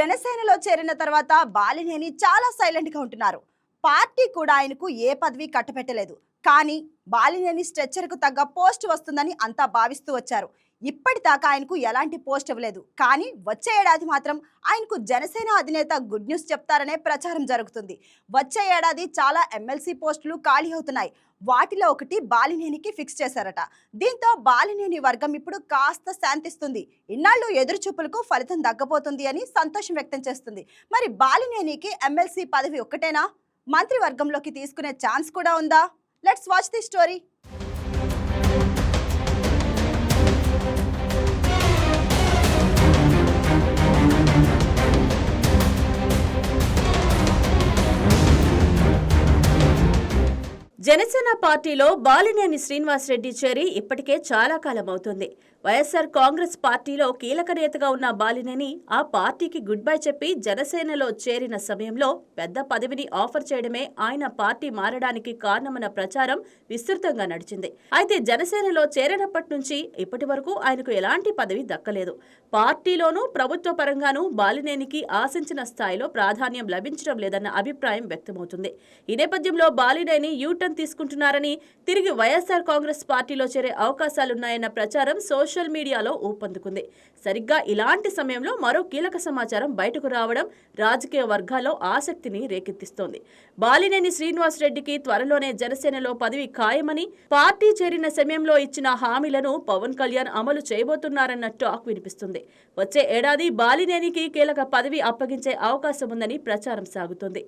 జనసేనలో చేరిన తర్వాత బాలినేని చాలా సైలెంట్గా ఉంటున్నారు. పార్టీ కూడా ఆయనకు ఏ పదవి కట్టపెట్టలేదు కానీ బాలినేని స్ట్రెచ్చర్కు తగ్గ పోస్ట్ వస్తుందని అంతా భావిస్తూ వచ్చారు. ఇప్పటిదాకా ఆయనకు ఎలాంటి పోస్ట్ ఇవ్వలేదు. కానీ వచ్చే ఏడాది మాత్రం ఆయనకు జనసేన అధినేత గుడ్ న్యూస్ చెప్తారనే ప్రచారం జరుగుతుంది. వచ్చే ఏడాది చాలా ఎమ్మెల్సీ పోస్టులు ఖాళీ అవుతున్నాయి. వాటిలో ఒకటి బాలినేనికి ఫిక్స్ చేశారట. దీంతో బాలినేని వర్గం ఇప్పుడు కాస్త శాంతిస్తుంది. ఇన్నాళ్ళు ఎదురుచూపులకు ఫలితం దగ్గబోతుంది అని సంతోషం వ్యక్తం చేస్తుంది. మరి బాలినేనికి ఎమ్మెల్సీ పదవి ఒక్కటేనా? మంత్రివర్గంలోకి తీసుకునే ఛాన్స్ కూడా ఉందా? Let's watch the story Janasena పార్టీలో బాలినేని శ్రీనివాసరెడ్డి చేరి ఇప్పటికే చాలా కాలం అవుతుంది వైఎస్ఆర్ కాంగ్రెస్ పార్టీలో కీలక నేతగా ఉన్న బాలినేని ఆ పార్టీకి గుడ్ బై చెప్పి జనసేనలో చేరిన సమయంలో పెద్ద పదవిని ఆఫర్ చేయడమే ఆయన పార్టీ మారడానికి కారణమన్న ప్రచారం విస్తృతంగా నడిచింది. అయితే జనసేనలో చేరినప్పటి నుంచి ఇప్పటి వరకు ఆయనకు ఎలాంటి పదవి దక్కలేదు. పార్టీలోనూ ప్రభుత్వ పరంగానూ బాలినేనికి ఆశించిన స్థాయిలో ప్రాధాన్యం లభించడం లేదన్న అభిప్రాయం వ్యక్తమవుతుంది. ఈ నేపథ్యంలో బాలినేని యూటర్న్ తీసుకుంటున్నారని తిరిగి వైఎస్ఆర్ కాంగ్రెస్ పార్టీలో చేరే అవకాశాలున్నాయన్న ప్రచారం సోషల్ సోషల్ మీడియాలో ఊపందుకుంది. సరిగ్గా ఇలాంటి సమయంలో మరో కీలక సమాచారం బయటకు రావడం రాజకీయ వర్గాల్లో ఆసక్తిని రేకెత్తిస్తోంది. బాలినేని శ్రీనివాసరెడ్డికి త్వరలోనే జనసేనలో పదవి ఖాయమని పార్టీ చేరిన సమయంలో ఇచ్చిన హామీలను పవన్ కళ్యాణ్ అమలు చేయబోతున్నారన్న టాక్ వినిపిస్తుంది. వచ్చే ఏడాది బాలినేనికి కీలక పదవి అప్పగించే అవకాశం ఉందని ప్రచారం సాగుతోంది.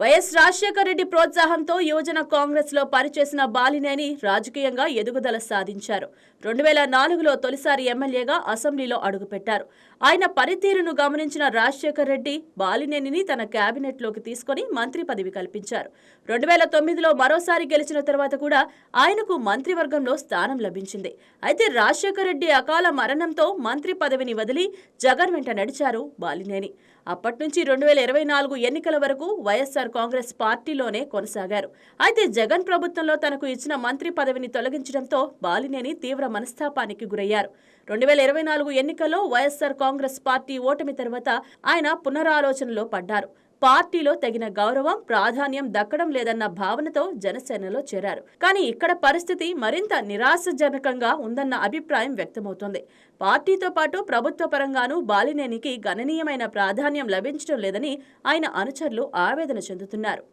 వైఎస్ రాజశేఖర రెడ్డి ప్రోత్సాహంతో యువజన కాంగ్రెస్లో పనిచేసిన బాలినేని రాజకీయంగా ఎదుగుదల సాధించారు. రెండు వేల నాలుగులో తొలిసారి ఎమ్మెల్యేగా అసెంబ్లీలో అడుగుపెట్టారు. ఆయన పనితీరును గమనించిన రాజశేఖర రెడ్డి బాలినేనిని తన కేబినెట్లోకి తీసుకొని మంత్రి పదవి కల్పించారు. రెండు వేల తొమ్మిదిలో మరోసారి గెలిచిన తర్వాత కూడా ఆయనకు మంత్రివర్గంలో స్థానం లభించింది. అయితే రాజశేఖర రెడ్డి అకాల మరణంతో మంత్రి పదవిని వదిలి జగన్ వెంట నడిచారు బాలినేని. అప్పటి నుంచి రెండు వేల ఇరవై నాలుగు ఎన్నికల వరకు వైఎస్ఆర్ కాంగ్రెస్ పార్టీలోనే కొనసాగారు. అయితే జగన్ ప్రభుత్వంలో తనకు ఇచ్చిన మంత్రి పదవిని తొలగించడంతో బాలినేని తీవ్ర మనస్తాపానికి గురయ్యారు. రెండు వేల ఇరవై నాలుగు ఎన్నికల్లో వైఎస్ఆర్ కాంగ్రెస్ పార్టీ ఓటమి తర్వాత ఆయన పునరాలోచనలో పడ్డారు. పార్టీలో తగిన గౌరవం ప్రాధాన్యం దక్కడం లేదన్న భావనతో జనసేనలో చేరారు. కానీ ఇక్కడ పరిస్థితి మరింత నిరాశజనకంగా ఉందన్న అభిప్రాయం వ్యక్తమవుతోంది. పార్టీతో పాటు ప్రభుత్వ పరంగానూ బాలినేనికి గణనీయమైన ప్రాధాన్యం లభించడం లేదని ఆయన అనుచరులు ఆవేదన చెందుతున్నారు.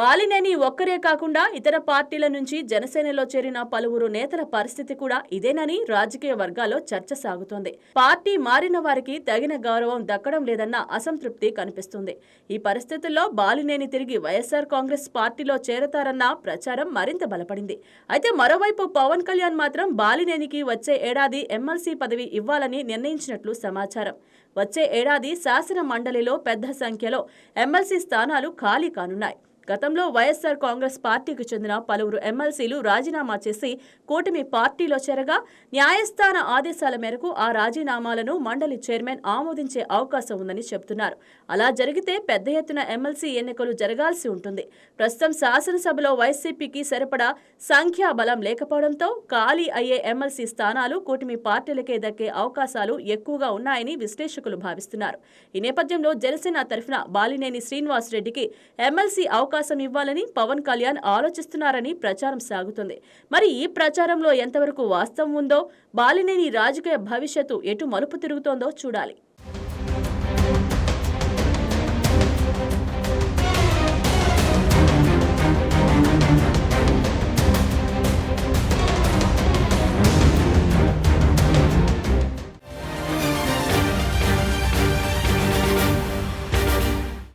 బాలినేని ఒక్కరే కాకుండా ఇతర పార్టీల నుంచి జనసేనలో చేరిన పలువురు నేతల పరిస్థితి కూడా ఇదేనని రాజకీయ వర్గాల్లో చర్చ సాగుతోంది. పార్టీ మారిన వారికి తగిన గౌరవం దక్కడం లేదన్న అసంతృప్తి కనిపిస్తుంది. ఈ పరిస్థితుల్లో బాలినేని తిరిగి వైఎస్ఆర్ కాంగ్రెస్ పార్టీలో చేరతారన్న ప్రచారం మరింత బలపడింది. అయితే మరోవైపు పవన్ కళ్యాణ్ మాత్రం బాలినేనికి వచ్చే ఏడాది ఎమ్మెల్సీ పదవి ఇవ్వాలని నిర్ణయించినట్లు సమాచారం. వచ్చే ఏడాది శాసన మండలిలో పెద్ద సంఖ్యలో ఎమ్మెల్సీ స్థానాలు ఖాళీ కానున్నాయి. గతంలో వైఎస్ఆర్ కాంగ్రెస్ పార్టీకి చెందిన పలువురు ఎమ్మెల్సీలు రాజీనామా చేసి కూటమి పార్టీలో చేరగా న్యాయస్థాన ఆదేశాల మేరకు ఆ రాజీనామాలను మండలి చైర్మన్ ఆమోదించే అవకాశం ఉందని చెబుతున్నారు. అలా జరిగితే పెద్ద ఎత్తున ఎమ్మెల్సీ ఎన్నికలు జరగాల్సి ఉంటుంది. ప్రస్తుతం శాసనసభలో వైసీపీకి సరిపడా సంఖ్యాబలం లేకపోవడంతో ఖాళీ అయ్యే ఎమ్మెల్సీ స్థానాలు కూటమి పార్టీలకే దక్కే అవకాశాలు ఎక్కువగా ఉన్నాయని విశ్లేషకులు భావిస్తున్నారు. ఈ నేపథ్యంలో జనసేన తరఫున బాలినేని శ్రీనివాస్ రెడ్డికి అవకాశం అవకాశం ఇవ్వాలని పవన్ కళ్యాణ్ ఆలోచిస్తున్నారని ప్రచారం సాగుతుంది. మరి ఈ ప్రచారంలో ఎంతవరకు వాస్తవం ఉందో బాలినేని రాజకీయ భవిష్యత్తు ఎటు మలుపు తిరుగుతోందో చూడాలి.